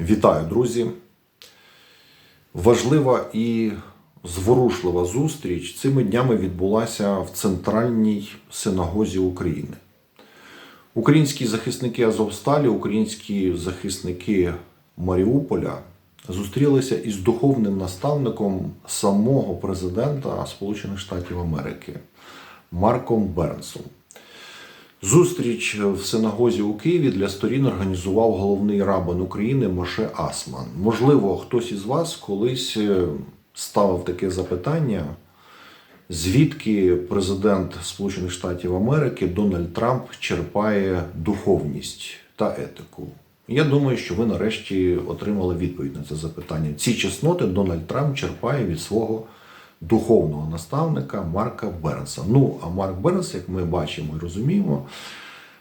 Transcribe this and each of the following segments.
Вітаю, друзі! Важлива і зворушлива зустріч цими днями відбулася в центральній синагозі України. Українські захисники Азовсталі, українські захисники Маріуполя зустрілися із духовним наставником самого президента Сполучених Штатів Америки Марком Бернсом. Зустріч в синагозі у Києві для сторін організував головний рабин України Моше Асман. Можливо, хтось із вас колись е, ставив таке запитання, звідки президент Сполучених Штатів Америки Дональд Трамп черпає духовність та етику. Я думаю, що ви нарешті отримали відповідь на це запитання. Ці чесноти Дональд Трамп черпає від свого духовного наставника Марка Бернса. Ну, а Марк Бернс, як ми бачимо і розуміємо,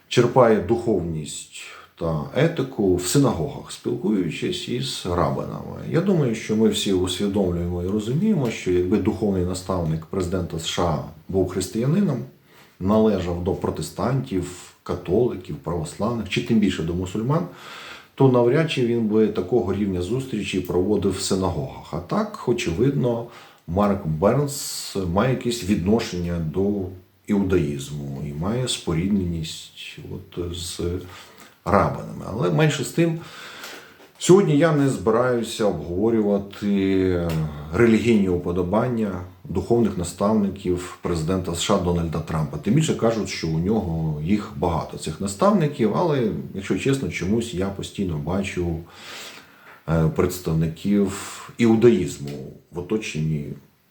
черпає духовність та етику в синагогах, спілкуючись із рабинами. Я думаю, що ми всі усвідомлюємо і розуміємо, що якби духовний наставник президента США був християнином, належав до протестантів, католиків, православних чи тим більше до мусульман, то навряд чи він би такого рівня зустрічі проводив в синагогах. А так, очевидно, Марк Бернс має якесь відношення до іудаїзму і має спорідненість от з рабинами. Але менше з тим, сьогодні я не збираюся обговорювати релігійні уподобання духовних наставників президента США Дональда Трампа. Тим більше кажуть, що у нього їх багато цих наставників, але якщо чесно, чомусь я постійно бачу представників іудаїзму в оточенні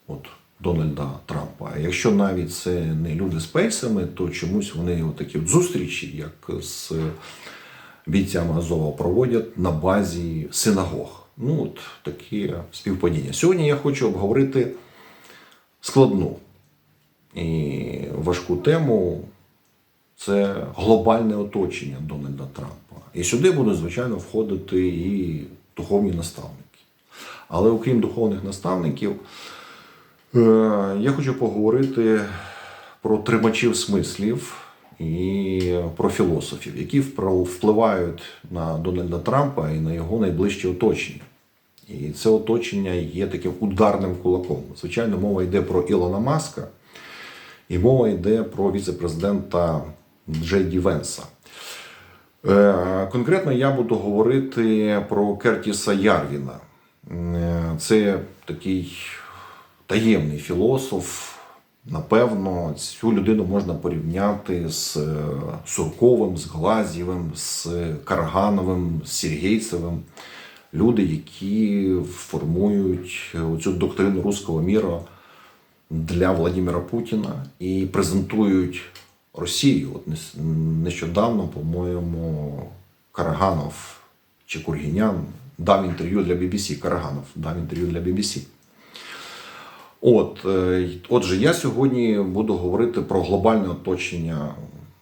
от, Дональда Трампа. Якщо навіть це не люди з пейсами, то чомусь вони такі зустрічі, як з бійцями Азова, проводять на базі синагог. Ну, от такі співпадіння. Сьогодні я хочу обговорити складну і важку тему це глобальне оточення Дональда Трампа. І сюди будуть, звичайно, входити і духовні наставники. Але окрім духовних наставників, е, я хочу поговорити про тримачів смислів і про філософів, які впливають на Дональда Трампа і на його найближче оточення. І це оточення є таким ударним кулаком. Звичайно, мова йде про Ілона Маска, і мова йде про віце-президента Джей Ді Венса. Е, Конкретно я буду говорити про Кертіса Ярвіна. Е, Це такий таємний філософ. Напевно, цю людину можна порівняти з е, Сурковим, з Глазєвим, з Каргановим, з Сергійцевим. Люди, які формують цю доктрину руського міра для Владимира Путіна і презентують Росію. От нещодавно, по-моєму, Караганов чи Кургінян дав інтерв'ю для BBC. Караганов дав інтерв'ю для BBC. От, е, отже, я сьогодні буду говорити про глобальне оточення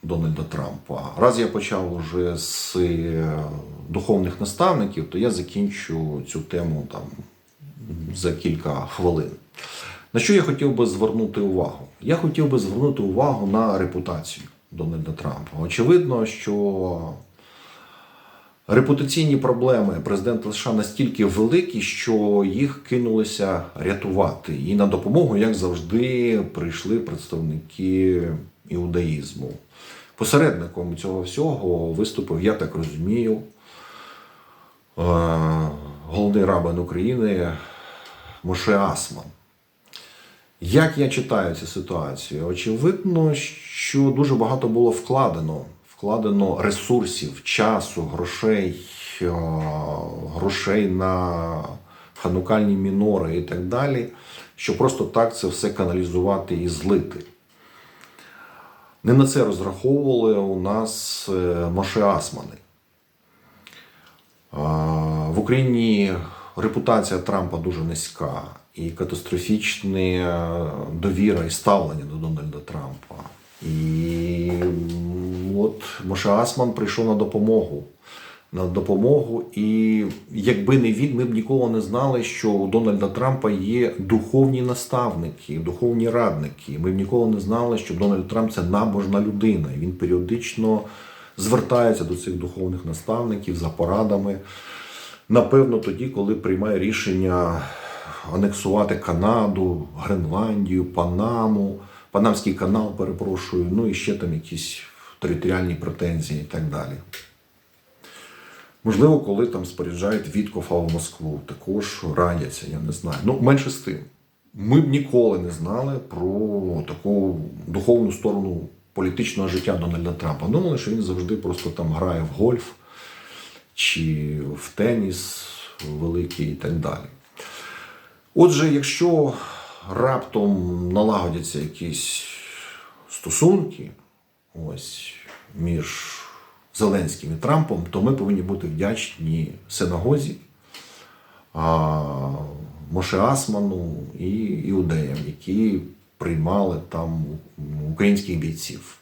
Дональда Трампа. Раз я почав уже з е, духовних наставників, то я закінчу цю тему там за кілька хвилин. На що я хотів би звернути увагу? Я хотів би звернути увагу на репутацію Дональда Трампа. Очевидно, що репутаційні проблеми президента США настільки великі, що їх кинулися рятувати. І на допомогу, як завжди, прийшли представники іудаїзму. Посередником цього всього виступив, я так розумію, е, головний рабин України Моше Асман. Як я читаю цю ситуацію? Очевидно, що дуже багато було вкладено. Вкладено ресурсів, часу, грошей, е, грошей на ханукальні мінори і так далі, щоб просто так це все каналізувати і злити. Не на це розраховували у нас е, Моше Асмани. В Україні репутація Трампа дуже низька і катастрофічна довіра і ставлення до Дональда Трампа. І от Моше Асман прийшов на допомогу. На допомогу, і якби не він, ми б ніколи не знали, що у Дональда Трампа є духовні наставники, духовні радники. Ми б ніколи не знали, що Дональд Трамп це набожна людина. І Він періодично звертається до цих духовних наставників за порадами. Напевно, тоді, коли приймає рішення анексувати Канаду, Гренландію, Панаму, Панамський канал, перепрошую, ну і ще там якісь територіальні претензії і так далі. Можливо, коли там споряджають Віткофа в Москву, також радяться, я не знаю. Ну, менше з тим. Ми б ніколи не знали про таку духовну сторону політичного життя Дональда Трампа. Думали, що він завжди просто там грає в гольф чи в теніс великий і так далі. Отже, якщо раптом налагодяться якісь стосунки ось, між Зеленським і Трампом, то ми повинні бути вдячні синагозі, Моше Асману і іудеям, які приймали там українських бійців.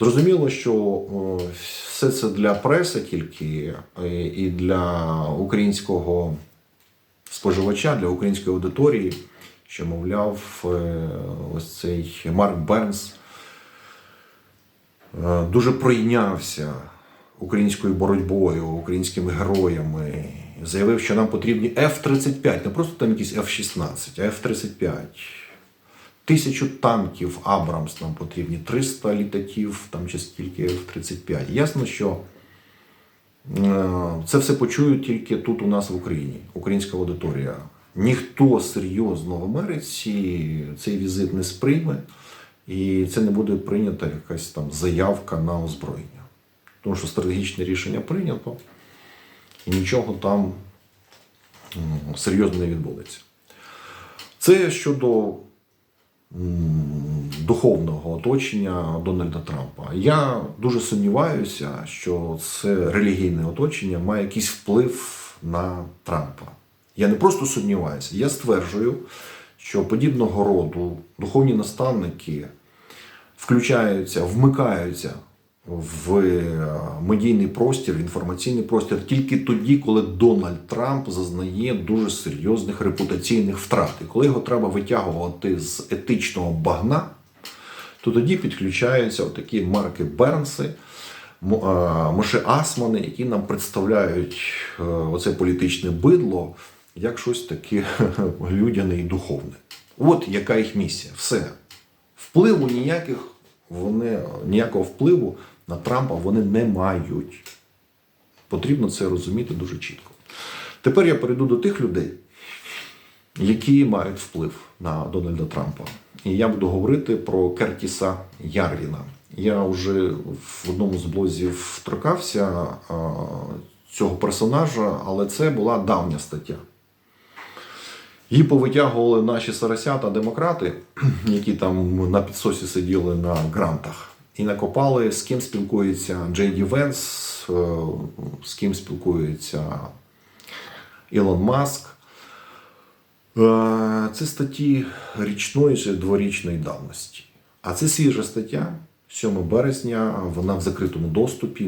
Зрозуміло, що е, все це для преси тільки е, і для українського споживача, для української аудиторії, що, мовляв, е, ось цей Марк Бернс дуже пройнявся українською боротьбою, українськими героями. Заявив, що нам потрібні F-35, не просто там якісь F-16, а F-35. Тисячу танків Абрамс нам потрібні, 300 літаків, там чи скільки F-35. Ясно, що е, це все почують тільки тут у нас в Україні, українська аудиторія. Ніхто серйозно в Америці цей візит не сприйме, і це не буде прийнята якась там заявка на озброєння. Тому що стратегічне рішення прийнято, і нічого там серйозно не відбудеться. Це щодо духовного оточення Дональда Трампа. Я дуже сумніваюся, що це релігійне оточення має якийсь вплив на Трампа. Я не просто сумніваюся, я стверджую, що подібного роду духовні наставники включаються, вмикаються в е, медійний простір, в інформаційний простір тільки тоді, коли Дональд Трамп зазнає дуже серйозних репутаційних втрат. І коли його треба витягувати з етичного багна, то тоді підключаються такі Марки Бернси, е, Моше Асмани, які нам представляють е, оце політичне бидло як щось таке людяне і духовне. От яка їх місія. Все. Впливу ніяких вони ніякого впливу на Трампа вони не мають. Потрібно це розуміти дуже чітко. Тепер я перейду до тих людей, які мають вплив на Дональда Трампа. І я буду говорити про Кертіса Ярвіна. Я вже в одному з блозів торкався цього персонажа, але це була давня стаття. Її повитягували наші сарасята демократи, які там на підсосі сиділи на грантах, і накопали, з ким спілкується Джей Ді Венс, е, з ким спілкується Ілон Маск. Е, Це статті річної чи дворічної давності. А це свіжа стаття. 7 березня вона в закритому доступі.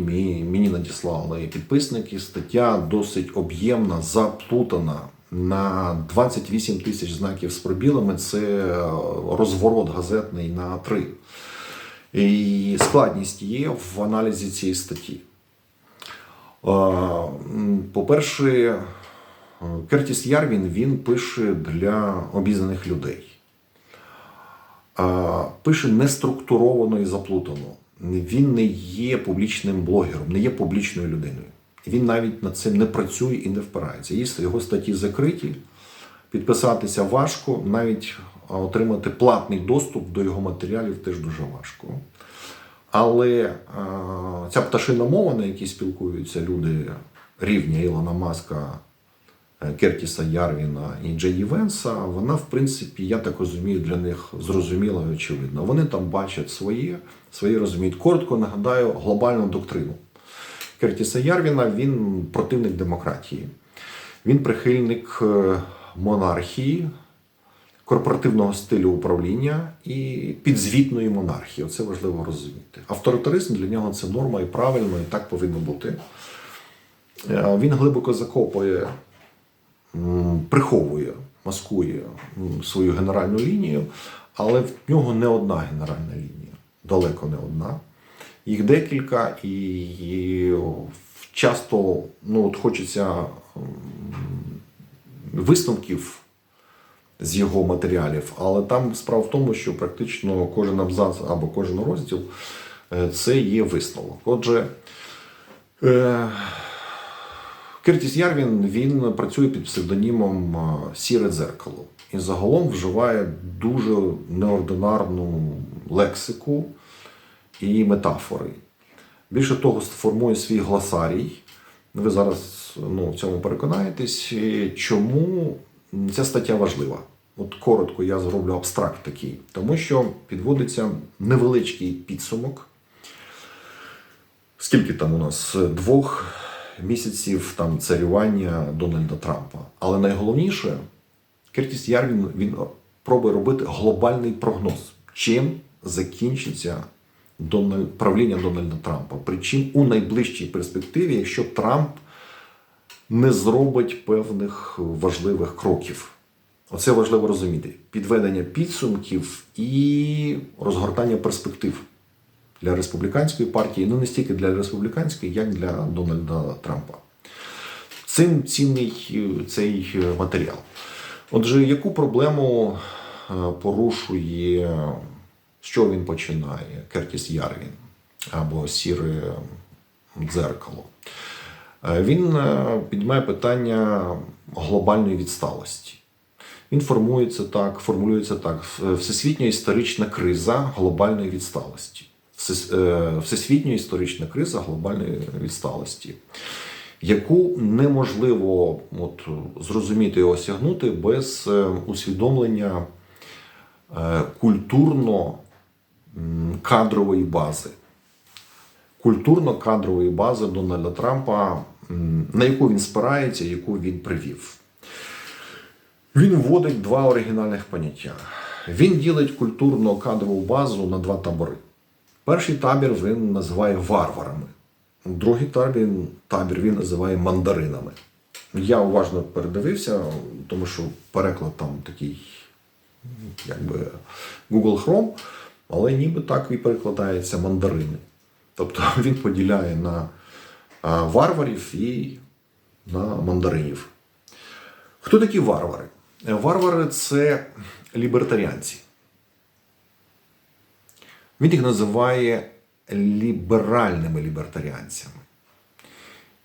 Мені надіслали підписники. Стаття досить об'ємна, заплутана на 28 тисяч знаків з пробілами. Це розворот газетний на три. І складність є в аналізі цієї статті. Е, По-перше, Кертіс Ярвін він пише для обізнаних людей. Пише неструктуровано і заплутано. Він не є публічним блогером, не є публічною людиною. Він навіть над цим не працює і не впирається. Є Його статті закриті, підписатися важко, навіть отримати платний доступ до його матеріалів теж дуже важко. Але а, ця пташина мова, на якій спілкуються люди рівня Ілона Маска, е, Кертіса Ярвіна і Джеді Венса, вона, в принципі, я так розумію, для них зрозуміла і очевидна. Вони там бачать своє, своє розуміють. Коротко нагадаю глобальну доктрину. Кертіса Ярвіна він противник демократії. Він прихильник е, монархії, корпоративного стилю управління і підзвітної монархії. Оце важливо розуміти. Авторитаризм для нього це норма і правильно, і так повинно бути. Е, Він глибоко закопує, приховує, маскує свою генеральну лінію, але в нього не одна генеральна лінія, далеко не одна. Їх декілька, і часто ну, от хочеться висновків з його матеріалів, але там справа в тому, що практично кожен абзац або кожен розділ е, це є висновок. Отже, е, Кертіс Ярвін він працює під псевдонімом е, Сіре дзеркало і загалом вживає дуже неординарну лексику і метафори. Більше того, формує свій гласарій. Ви зараз ну, в цьому переконаєтесь, чому ця стаття важлива. От коротко я зроблю абстракт такий, тому що підводиться невеличкий підсумок. Скільки там у нас? Двох місяців там царювання Дональда Трампа. Але найголовніше, Кертіс Ярвін він пробує робити глобальний прогноз, чим закінчиться Дональд, правління Дональда Трампа. Причому у найближчій перспективі, якщо Трамп не зробить певних важливих кроків. Оце важливо розуміти: підведення підсумків і розгортання перспектив для республіканської партії, ну не стільки для республіканської, як для Дональда Трампа. Цим цінний е, цей е, матеріал. Отже, яку проблему е, порушує, чого він починає? Кертіс Ярвін або Сіре дзеркало. Е, Він е, піднімає питання глобальної відсталості. Він формується так, формулюється так: всесвітня історична криза глобальної відсталості. Всес- е, Всесвітня історична криза глобальної відсталості, яку неможливо от, зрозуміти і осягнути без е, усвідомлення е, культурно-кадрової бази культурно-кадрової бази Дональда Трампа, на яку він спирається, яку він привів. Він вводить два оригінальних поняття. Він ділить культурно-кадрову базу на два табори. Перший табір він називає варварами, другий табір, табір він називає мандаринами. Я уважно передивився, тому що переклад там такий, якби Google Chrome, але ніби так і перекладається мандарини. Тобто він поділяє на варварів і на мандаринів. Хто такі варвари? Е, Варвари це лібертаріанці. Він їх називає ліберальними лібертаріанцями.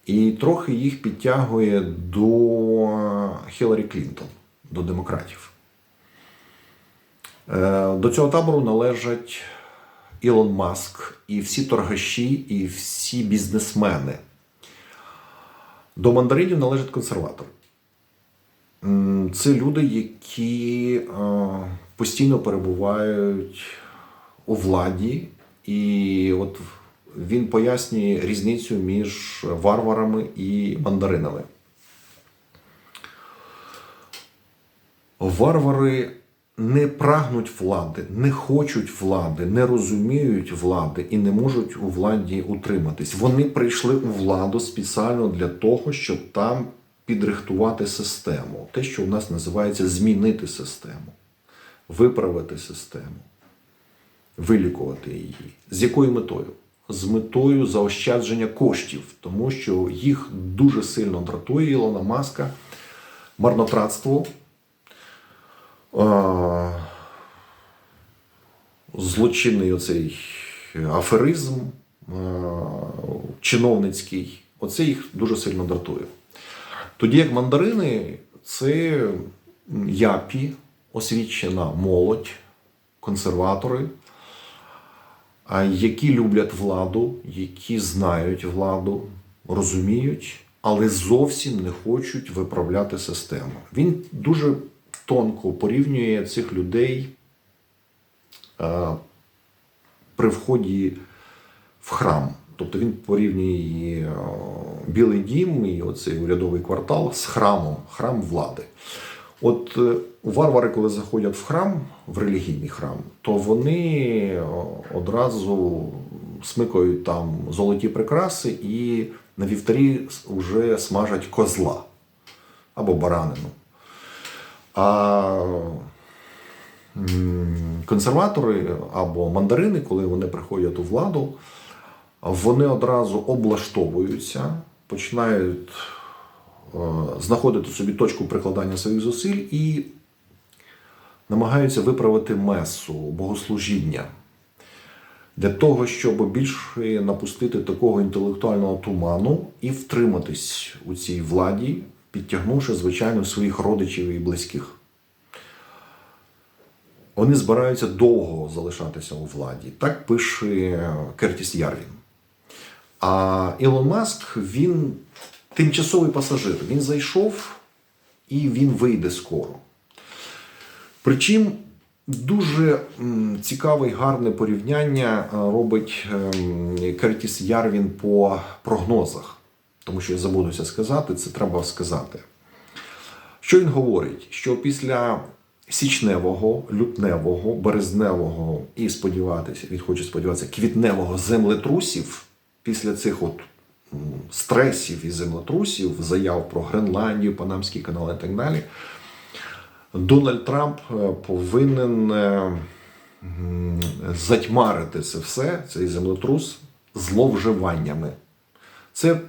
І трохи їх підтягує до Хіларі Клінтон, до демократів. Е, До цього табору належать Ілон Маск і всі торгаші, і всі бізнесмени. До мандаринів належать консерватори. Це люди, які е, постійно перебувають у владі, і от він пояснює різницю між варварами і мандаринами. Варвари не прагнуть влади, не хочуть влади, не розуміють влади і не можуть у владі утриматись. Вони прийшли у владу спеціально для того, щоб там підрихтувати систему. Те, що у нас називається змінити систему, виправити систему, вилікувати її. З якою метою? З метою заощадження коштів, тому що їх дуже сильно дратує Ілона Маска, марнотратство. Злочинний оцей аферизм чиновницький, оце їх дуже сильно дратує. Тоді як мандарини це япі, освічена молодь, консерватори, які люблять владу, які знають владу, розуміють, але зовсім не хочуть виправляти систему. Він дуже тонко порівнює цих людей е, при вході в храм. Тобто він порівнює е, Білий дім і оцей урядовий квартал з храмом, храм влади. От е, варвари, коли заходять в храм, в релігійний храм, то вони е, одразу смикають там золоті прикраси і на вівтарі вже смажать козла або баранину. А консерватори або мандарини, коли вони приходять у владу, вони одразу облаштовуються починають е, знаходити собі точку прикладання своїх зусиль і намагаються виправити месу, богослужіння для того, щоб більше напустити такого інтелектуального туману і втриматись у цій владі, підтягнувши, звичайно, своїх родичів і близьких. Вони збираються довго залишатися у владі. Так пише Кертіс Ярвін. А Ілон Маск він тимчасовий пасажир. Він зайшов і він вийде скоро. Причому дуже цікаве і гарне порівняння е, робить ем, Кертіс Ярвін по прогнозах. Тому що я забудуся сказати, це треба сказати. Що він говорить? Що після січневого, лютневого, березневого і сподіватися, він хоче сподіватися, квітневого землетрусів, після цих от стресів і землетрусів, заяв про Гренландію, Панамський канал і так далі, Дональд Трамп е, повинен е, затьмарити це все, цей землетрус, зловживаннями. Це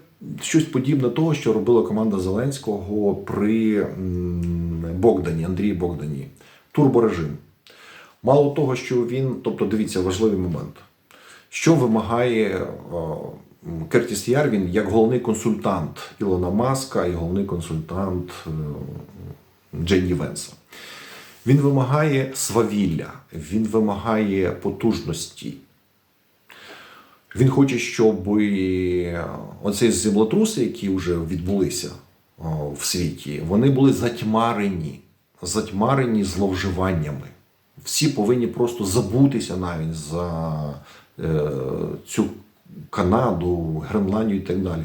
щось подібне того, що робила команда Зеленського при Богдані, Андрії Богдані. Турборежим. Мало того, що він, тобто дивіться, важливий момент. Що вимагає Кертіс Ярвін як головний консультант Ілона Маска і головний консультант е, Дженні Венса? Він вимагає свавілля, він вимагає потужності, він хоче, щоб оці землетруси, які вже відбулися в світі, вони були затьмарені, затьмарені зловживаннями. Всі повинні просто забутися навіть за е, цю Канаду, Гренландію і так далі.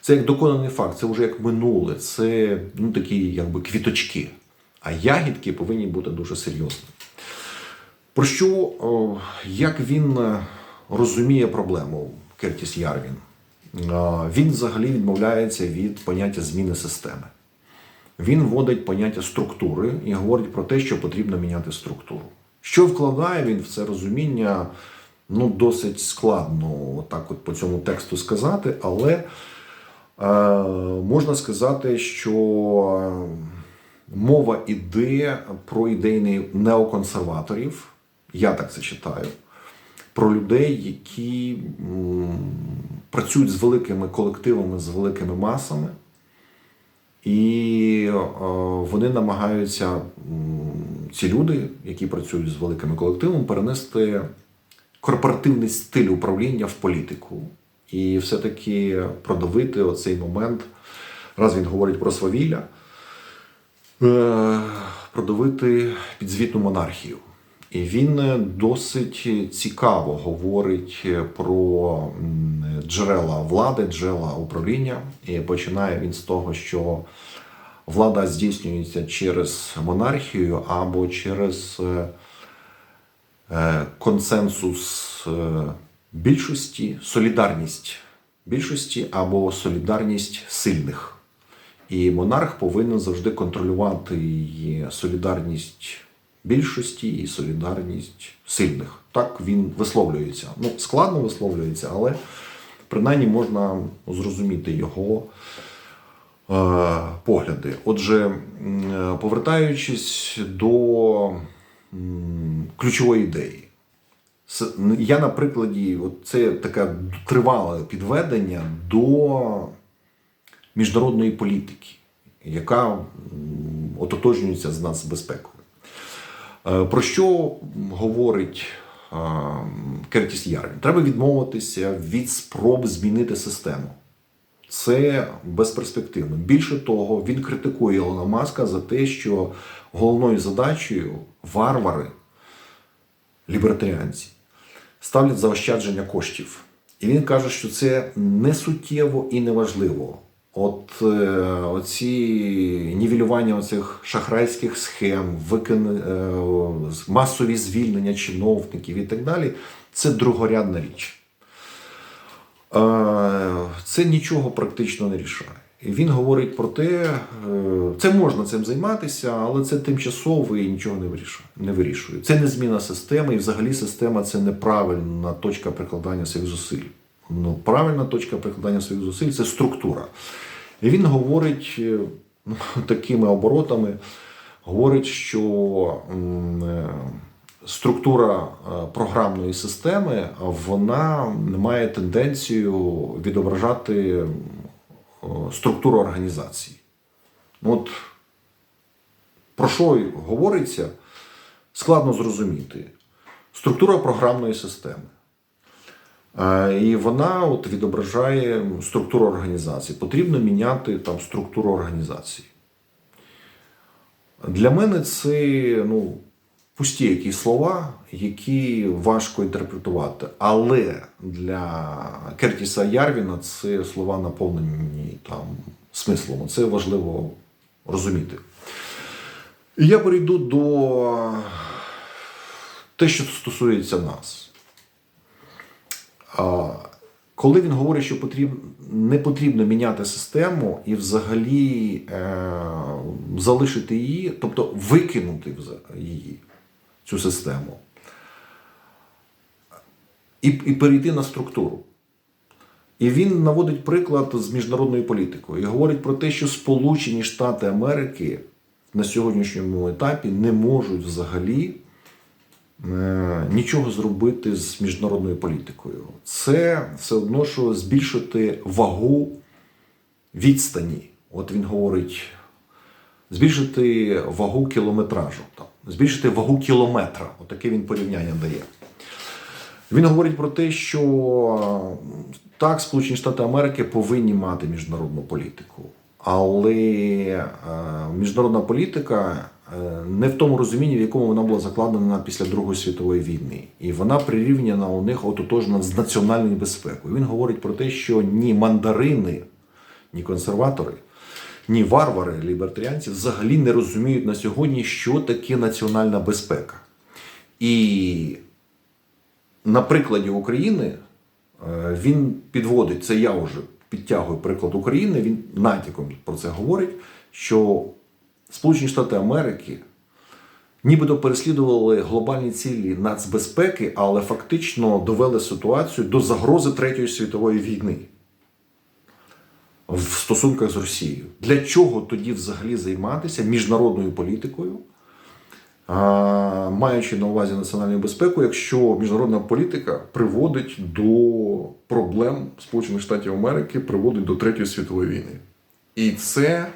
Це як доконаний факт, це вже як минуле, це ну, такі якби квіточки. А ягідки повинні бути дуже серйозні. Про що, як він е, розуміє проблему Кертіс Ярвін? Е, Він взагалі відмовляється від поняття зміни системи. Він вводить поняття структури і говорить про те, що потрібно міняти структуру. Що вкладає він в це розуміння, ну, досить складно отак от по цьому тексту сказати, але е, можна сказати, що мова іде про ідейних неоконсерваторів, я так це читаю, про людей, які працюють з великими колективами, з великими масами, і е, вони намагаються, ці люди, які працюють з великими колективами, перенести корпоративний стиль управління в політику. І все-таки продавити оцей момент, раз він говорить про свавілля, е, продавити підзвітну монархію. Він е, досить цікаво говорить про джерела влади, джерела управління. І починає він з того, що влада здійснюється через монархію або через е, е, консенсус е, більшості, солідарність більшості або солідарність сильних. І монарх повинен завжди контролювати солідарність більшості і солідарність сильних. Так він висловлюється. Ну, складно висловлюється, але принаймні можна зрозуміти його е, погляди. Отже, повертаючись до ключової ідеї. Я на прикладі, це таке тривале підведення до міжнародної політики, яка ототожнюється з нацбезпекою. Е, Про що говорить е, Кертіс Ярвін? Треба відмовитися від спроб змінити систему. Це безперспективно. Більше того, він критикує Ілона Маска за те, що головною задачею варвари, лібертаріанці, ставлять заощадження коштів. І він каже, що це не суттєво і не важливо. От е, оці нівелювання оцих шахрайських схем, викин, е, масові звільнення чиновників і так далі це другорядна річ. Е, це нічого практично не рішає. І він говорить про те, це можна цим займатися, але це тимчасово і нічого не вирішує. Це не зміна системи, і взагалі система це неправильна точка прикладання своїх зусиль. Ну, правильна точка прикладання своїх зусиль це структура. І він говорить е, ну, такими оборотами, говорить, що е, структура е, програмної системи вона має тенденцію відображати структуру організації. Ну, От про що говориться, складно зрозуміти. Структура програмної системи. Е, І вона от відображає структуру організації. Потрібно міняти там структуру організації. Для мене це ну, пусті якісь слова, які важко інтерпретувати. Але для Кертіса Ярвіна це слова наповнені там смислом. Це важливо розуміти. І я перейду до те, що стосується нас. Коли він говорить, що потрібно, не потрібно міняти систему і взагалі е, залишити її, тобто викинути її, цю систему, і, і перейти на структуру. І він наводить приклад з міжнародною політикою і говорить про те, що Сполучені Штати Америки на сьогоднішньому етапі не можуть взагалі нічого зробити з міжнародною політикою. Це все одно, що збільшити вагу відстані. От він говорить, збільшити вагу кілометражу, там, збільшити вагу кілометра. Отаке він порівняння дає. Він говорить про те, що так, Сполучені Штати Америки повинні мати міжнародну політику, але е, міжнародна політика е, не в тому розумінні, в якому вона була закладена після Другої світової війни, і вона прирівняна у них ототожна з національною безпекою. Він говорить про те, що ні мандарини, ні консерватори, ні варвари, лібертаріанці взагалі не розуміють на сьогодні, що таке національна безпека. І на прикладі України е, він підводить це. Я вже підтягую приклад України. Він натяком про це говорить, що Сполучені Штати Америки нібито переслідували глобальні цілі нацбезпеки, але фактично довели ситуацію до загрози Третьої світової війни в стосунках з Росією. Для чого тоді взагалі займатися міжнародною політикою? маючи на увазі національну безпеку, якщо міжнародна політика приводить до проблем Сполучених Штатів Америки, приводить до Третьої світової війни. І це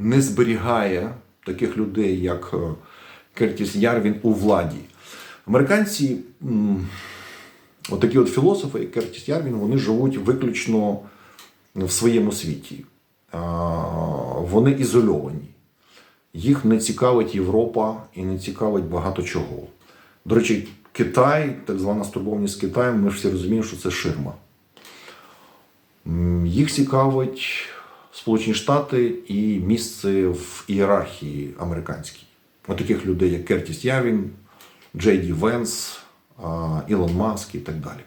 не зберігає таких людей, як е, Кертіс Ярвін у владі. Американці, отакі от філософи, як Кертіс Ярвін, вони живуть виключно в своєму світі. Вони ізольовані їх не цікавить Європа і не цікавить багато чого. До речі, Китай, так звана стурбованість з Китаєм, ми ж всі розуміємо, що це ширма. Їх цікавить Сполучені Штати і місце в ієрархії американській. От таких людей, як Кертіс Явін, Джей Ді Венс, Ілон Маск і так далі.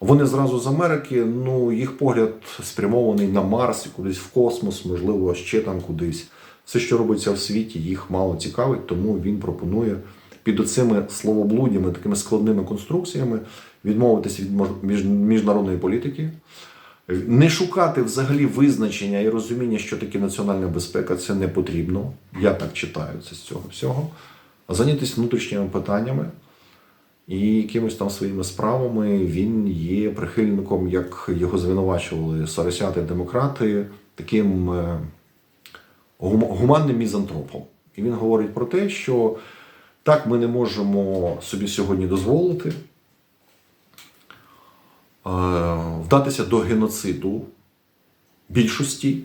Вони зразу з Америки, ну, їх погляд спрямований на Марс, кудись в космос, можливо, ще там кудись. Все, що робиться в світі, їх мало цікавить, тому він пропонує під оцими словоблудями, такими складними конструкціями відмовитися від міжнародної політики, не шукати взагалі визначення і розуміння, що таке національна безпека, це не потрібно. Я так читаю це з цього всього. А зайнятися внутрішніми питаннями і якимись там своїми справами він є прихильником, як його звинувачували соросяти демократи, таким е, гуманним мізантропом. І він говорить про те, що так ми не можемо собі сьогодні дозволити вдатися до геноциду більшості,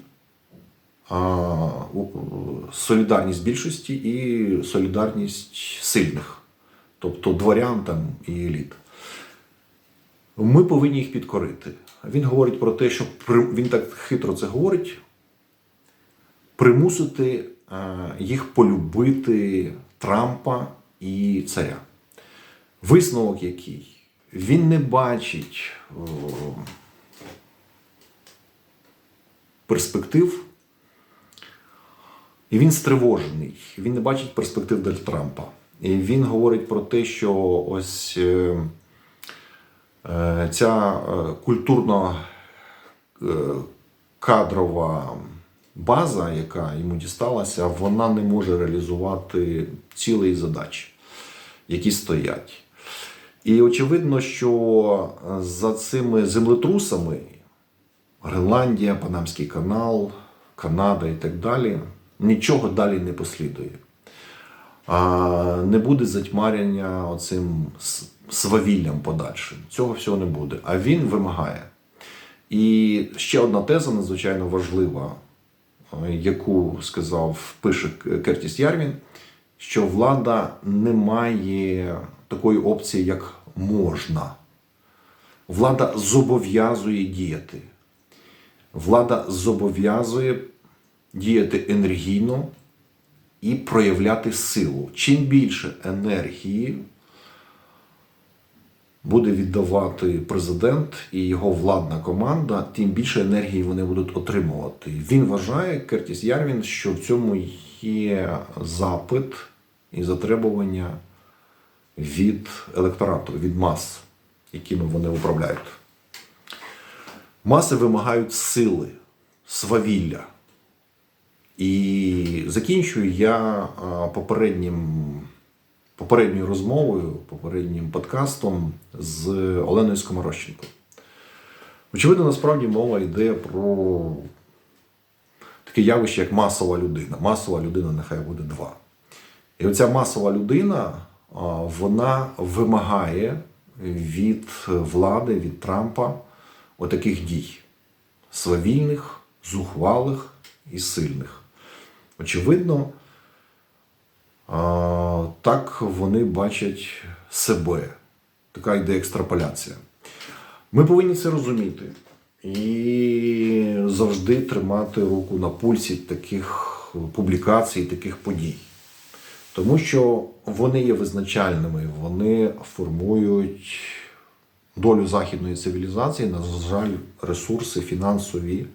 солідарність більшості і солідарність сильних, тобто дворян там і еліт. Ми повинні їх підкорити. Він говорить про те, що він так хитро це говорить, примусити е, їх полюбити Трампа і царя. Висновок який? Він не бачить перспектив, і він стривожений. Він не бачить перспектив для Трампа. І він говорить про те, що ось е, е, ця е, культурно кадрова база, яка йому дісталася, вона не може реалізувати цілої задачі, які стоять. І очевидно, що за цими землетрусами Гренландія, Панамський канал, Канада і так далі, нічого далі не послідує. Не буде затьмарення оцим свавіллям подальшим. Цього всього не буде. А він вимагає. І ще одна теза надзвичайно важлива, е, яку сказав, пише Кертіс Ярвін, що влада не має такої опції, як можна. Влада зобов'язує діяти. Влада зобов'язує діяти енергійно і проявляти силу. Чим більше енергії буде віддавати президент і його владна команда, тим більше енергії вони будуть отримувати. Він вважає, Кертіс Ярвін, що в цьому є запит і затребування від електорату, від мас, якими вони управляють. Маси вимагають сили, свавілля. І закінчую я попереднім, попередньою розмовою, попереднім подкастом з Оленою Скоморощенко. Очевидно, насправді мова йде про таке явище, як масова людина. Масова людина нехай буде два. І оця масова людина, вона вимагає від влади, від Трампа отаких дій свавільних, зухвалих і сильних. Очевидно, так вони бачать себе. Така йде екстраполяція. Ми повинні це розуміти і завжди тримати руку на пульсі таких публікацій, таких подій. Тому що вони є визначальними, вони формують долю західної цивілізації, на жаль, ресурси фінансові,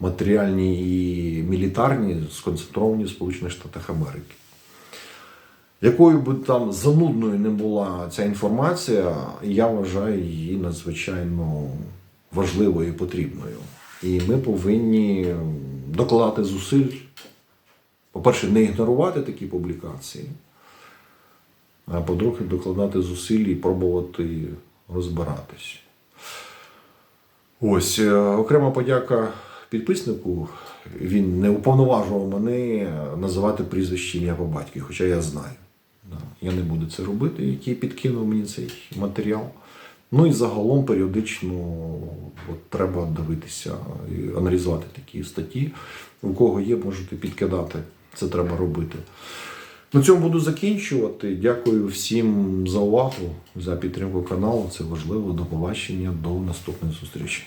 матеріальні і мілітарні сконцентровані в Сполучених Штатах Америки. Якою би там занудною не була ця інформація, я вважаю її надзвичайно важливою і потрібною. І ми повинні докладати зусиль, по-перше, не ігнорувати такі публікації, а по-друге, докладати зусиль і пробувати розбиратись. Ось е, окрема подяка підписнику. Він не уповноважував мене називати прізвище ім'я по батькові, хоча я знаю. Я не буду це робити, який підкинув мені цей матеріал. Ну і загалом періодично от, треба дивитися і аналізувати такі статті. У кого є, можете підкидати. Це треба робити. На цьому буду закінчувати. Дякую всім за увагу, за підтримку каналу. Це важливо. До побачення, до наступної зустрічі.